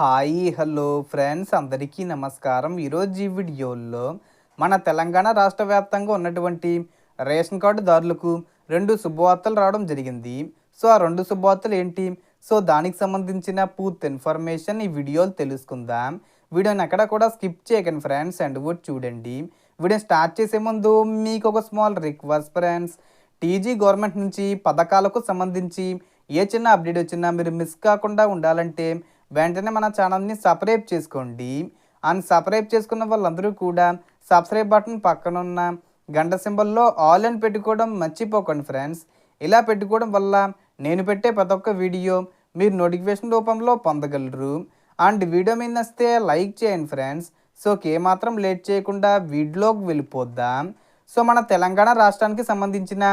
Hi hello friends. అందరికీ నమస్కారం. ఈరోజు ఈ వీడియోలో మన తెలంగాణ రాష్ట్ర వ్యాప్తంగా ఉన్నటువంటి రేషన్ కార్డుదారులకు రెండు శుభవార్తలు రావడం జరిగింది. సో ఆ రెండు శుభవార్తలు ఏంటి? సో దానికి సంబంధించిన పూర్తి ఇన్ఫర్మేషన్ ఈ వీడియోలు తెలుసుకుందాం. వీడియోని ఎక్కడ కూడా స్కిప్ చేయకండి ఫ్రెండ్స్ అండ్ కూడా చూడండి. వీడియో స్టార్ట్ చేసే ముందు మీకు ఒక small request friends. TG government నుంచి పథకాలకు సంబంధించి ఏ చిన్న అప్డేట్ వచ్చినా మీరు మిస్ కాకుండా ఉండాలంటే వెంటనే మన ఛానల్ని సబ్స్క్రైబ్ చేసుకోండి. అండ్ సబ్స్క్రైబ్ చేసుకున్న వాళ్ళందరూ కూడా సబ్స్క్రైబ్ బటన్ పక్కనున్న గంట సింబల్లో ఆల్ అని పెట్టుకోవడం మర్చిపోకండి ఫ్రెండ్స్. ఇలా పెట్టుకోవడం వల్ల నేను పెట్టే ప్రతి ఒక్క వీడియో మీరు నోటిఫికేషన్ రూపంలో పొందగలరు. అండ్ వీడియో మీద వస్తే లైక్ చేయండి ఫ్రెండ్స్. సో ఏమాత్రం లేట్ చేయకుండా వీడియోకి వెళ్ళిపోద్దాం సో మన తెలంగాణ రాష్ట్రానికి సంబంధించిన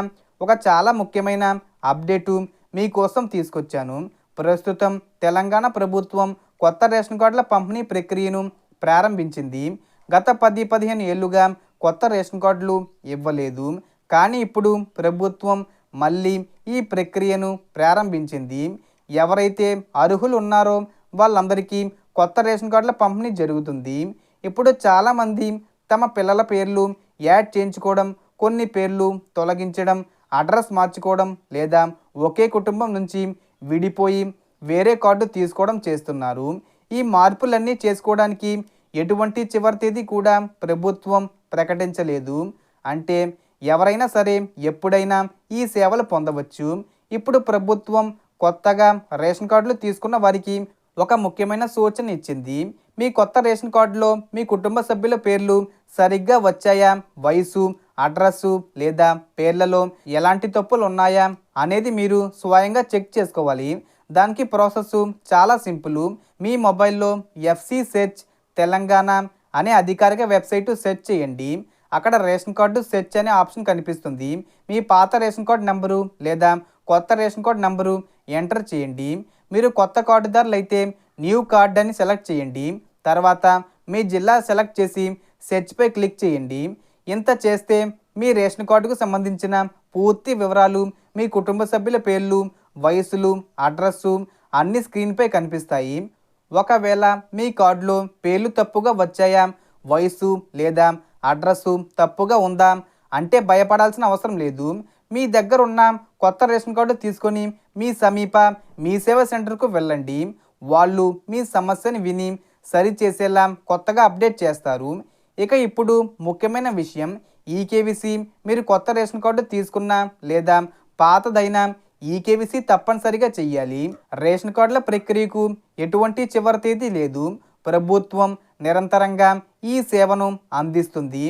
ఒక చాలా ముఖ్యమైన అప్డేటు మీకోసం తీసుకొచ్చాను. ప్రస్తుతం తెలంగాణ ప్రభుత్వం కొత్త రేషన్ కార్డుల పంపిణీ ప్రక్రియను ప్రారంభించింది. గత పది పదిహేను ఏళ్ళుగా కొత్త రేషన్ కార్డులు ఇవ్వలేదు. కానీ ఇప్పుడు ప్రభుత్వం మళ్ళీ ఈ ప్రక్రియను ప్రారంభించింది. ఎవరైతే అర్హులు ఉన్నారో వాళ్ళందరికీ కొత్త రేషన్ కార్డుల పంపిణీ జరుగుతుంది. ఇప్పుడు చాలామంది తమ పిల్లల పేర్లు యాడ్ చేయించుకోవడం కొన్ని పేర్లు తొలగించడం అడ్రస్ మార్చుకోవడం లేదా ఒకే కుటుంబం నుంచి విడిపోయి వేరే కార్డు తీసుకోవడం చేస్తున్నారు. ఈ మార్పులన్నీ చేసుకోవడానికి ఎటువంటి చివరి తేదీ కూడా ప్రభుత్వం ప్రకటించలేదు. అంటే ఎవరైనా సరే ఎప్పుడైనా ఈ సేవలు పొందవచ్చు. ఇప్పుడు ప్రభుత్వం కొత్తగా రేషన్ కార్డులు తీసుకున్న వారికి ఒక ముఖ్యమైన సూచన ఇచ్చింది. మీ కొత్త రేషన్ కార్డులో మీ కుటుంబ సభ్యుల పేర్లు సరిగ్గా వచ్చాయా? వయసు అడ్రస్సు లేదా పేర్లలో ఎలాంటి తప్పులు ఉన్నాయా అనేది మీరు స్వయంగా చెక్ చేసుకోవాలి. దానికి ప్రాసెస్ చాలా సింపుల్. మీ మొబైల్లో ఎఫ్సి సెర్చ్ తెలంగాణ అనే అధికారిక వెబ్సైట్ సెర్చ్ చేయండి. అక్కడ రేషన్ కార్డు సెర్చ్ అనే ఆప్షన్ కనిపిస్తుంది. మీ పాత రేషన్ కార్డు నెంబరు లేదా కొత్త రేషన్ కార్డు నెంబరు ఎంటర్ చేయండి. మీరు కొత్త కార్డుదారులు అయితే న్యూ కార్డ్ అని సెలెక్ట్ చేయండి. తర్వాత మీ జిల్లా సెలెక్ట్ చేసి సెర్చ్పై క్లిక్ చేయండి. ఇంత చేస్తే మీ రేషన్ కార్డుకు సంబంధించిన పూర్తి వివరాలు మీ కుటుంబ సభ్యుల పేర్లు వయసులు అడ్రస్సు అన్ని స్క్రీన్పై కనిపిస్తాయి. ఒకవేళ మీ కార్డులో పేర్లు తప్పుగా వచ్చాయా వయసు లేదా అడ్రస్సు తప్పుగా ఉందా అంటే భయపడాల్సిన అవసరం లేదు. మీ దగ్గర ఉన్న కొత్త రేషన్ కార్డు తీసుకొని మీ సమీప మీ సేవ సెంటర్కు వెళ్ళండి. వాళ్ళు మీ సమస్యని విని సరిచేసేలా కొత్తగా అప్డేట్ చేస్తారు. ఇక ఇప్పుడు ముఖ్యమైన విషయం ఈకేవీసీ మీరు కొత్త రేషన్ కార్డు తీసుకున్నా లేదా పాతదైనా ఈకేవీసీ తప్పనిసరిగా చెయ్యాలి. రేషన్ కార్డుల ప్రక్రియకు ఎటువంటి చివరి తేదీ లేదు. ప్రభుత్వం నిరంతరంగా ఈ సేవను అందిస్తుంది.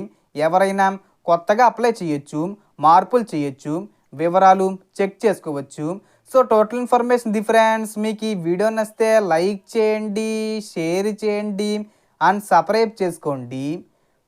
ఎవరైనా కొత్తగా అప్లై చేయొచ్చు మార్పులు చేయొచ్చు వివరాలు చెక్ చేసుకోవచ్చు. So total information the friends మీకు ఈ వీడియో నచ్చితే లైక్ చేయండి షేర్ చేయండి అండ్ సబ్స్క్రైబ్ చేసుకోండి.